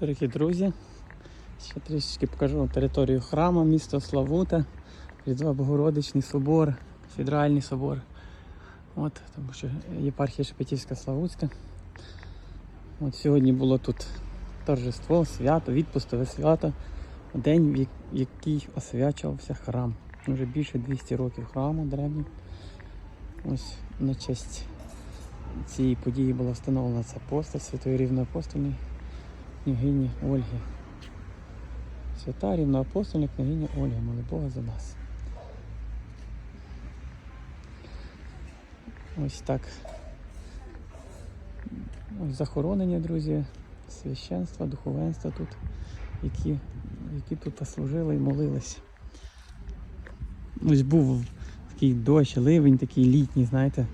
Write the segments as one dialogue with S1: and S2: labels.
S1: Дорогі друзі, ще трішечки покажу вам територію храму, місто Славута, Різдва Богородичний собор, Федеральний собор. От, тому що єпархія Шепетівська Славутська. От сьогодні було тут торжество, свято, відпустове свято, день, в який освячувався храм. Вже більше 200 років храму древній. Ось на честь цієї події була встановлена ця постать Святої Рівноапостольної княгині Ольги. Свята рівноапостольна княгиня Ольга, моли Бога за нас. Ось так. Ось захоронення, друзі, священства, духовенства тут, які, які тут служили і молились. Ось був такий дощ, ливень, такий літній, знаєте,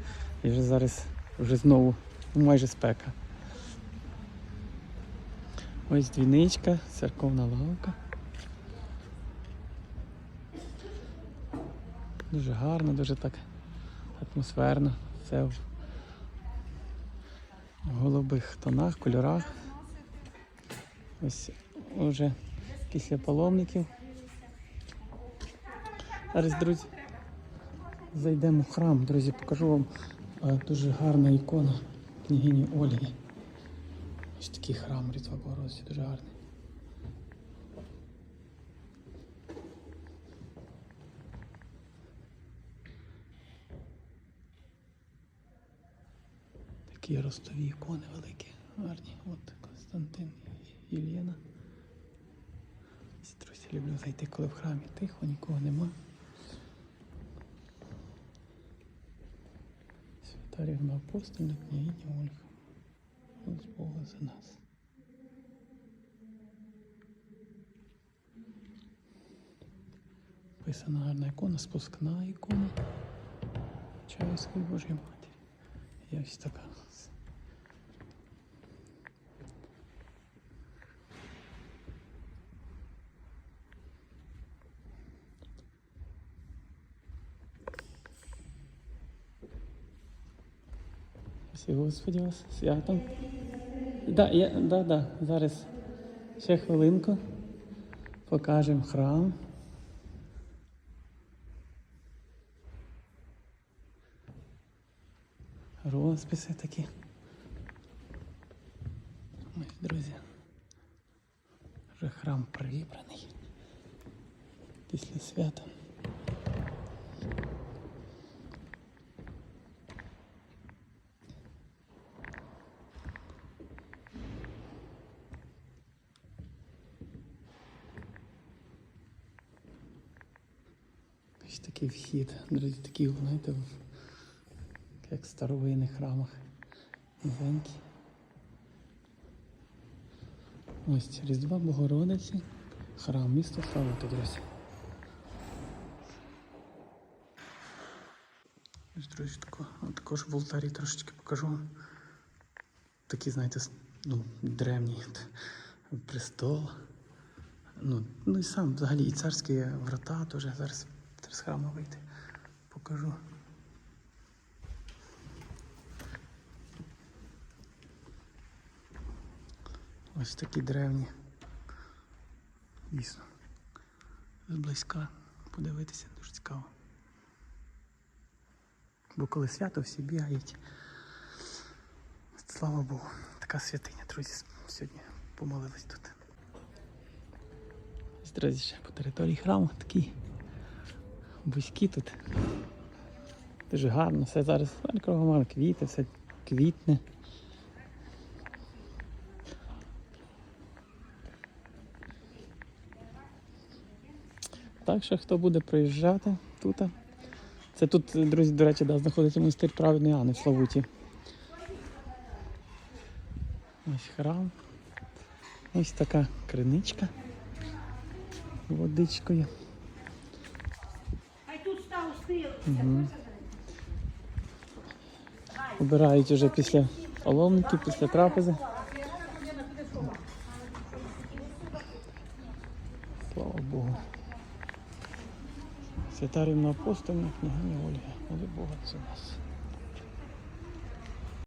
S1: і вже зараз вже знову майже спека. Ось двіничка, церковна лавка. Дуже гарно, дуже так атмосферно. Все в голубих тонах, кольорах. Ось уже після паломників. Зараз, друзі, зайдемо в храм. Друзі, покажу вам е, дуже гарна ікона княгині Ольги. Ось такий храм Різдва Богородиці, дуже гарний. Такі ростові ікони великі, гарні. От Константин і Єлена. Друзі, люблю зайти, коли в храмі тихо, нікого нема. Свята рівноапостольна княгиня Ольга. Ось Бога за нас. Писана гарна ікона, спускна ікона. Чайської Божої Матері. І ось така. Всі Господі вас святом. Да, я, да, да, зараз ще хвилинку. Покажемо храм. Розписи такі. Ось, друзі. Вже храм прибраний. Після свята. Ось такий вхід, друзі, такий, знаєте, як в старовинних храмах. Новенький. Ось Різдва Богородиці, храм місто Славути, друзі. Ось, друзі, тако, також в алтарі трошечки покажу. вам. Такі, знаєте, ну, древній престол. Ну, ну і сам взагалі і царські врата теж зараз з храму вийти. Покажу. Ось такі древні. Дійсно. Зблизька подивитися дуже цікаво. Бо коли свято всі бігають. Слава Богу, така святиня, друзі, сьогодні помолились тут. Друзі, ще по території храму такий вузькі тут. Дуже гарно, все зараз кругом квіти, все квітне. Так що хто буде приїжджати тут. Це тут, друзі, до речі, да, знаходиться монастир праведної Анни в Славуті. Ось храм. Ось така криничка водичкою.
S2: Стил.
S1: Обирають вже після оловників, після трапези. Слава Богу. Свята рівноапостольна княгиня Ольга. Моли Бога за нас.